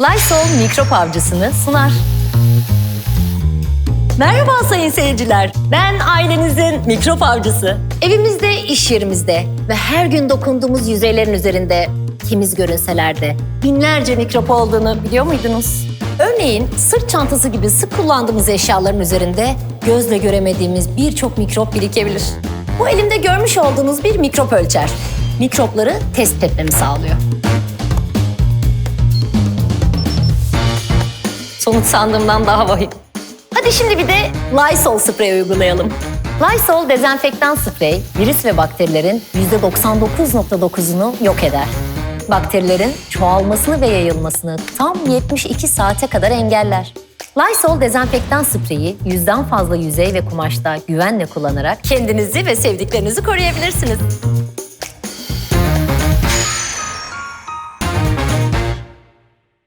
Lysol mikrop avcısını sunar. Merhaba sayın seyirciler. Ben ailenizin mikrop avcısı. Evimizde, iş yerimizde ve her gün dokunduğumuz yüzeylerin üzerinde temiz görünseler de binlerce mikrop olduğunu biliyor muydunuz? Örneğin sırt çantası gibi sık kullandığımız eşyaların üzerinde gözle göremediğimiz birçok mikrop birikebilir. Bu elimde görmüş olduğunuz bir mikrop ölçer. Mikropları tespit etmemi sağlıyor. Sonuç sandığımdan daha vahim. Hadi şimdi bir de Lysol sprey uygulayalım. Lysol dezenfektan sprey virüs ve bakterilerin %99.9'unu yok eder. Bakterilerin çoğalmasını ve yayılmasını tam 72 saate kadar engeller. Lysol dezenfektan spreyi yüzden fazla yüzey ve kumaşta güvenle kullanarak kendinizi ve sevdiklerinizi koruyabilirsiniz.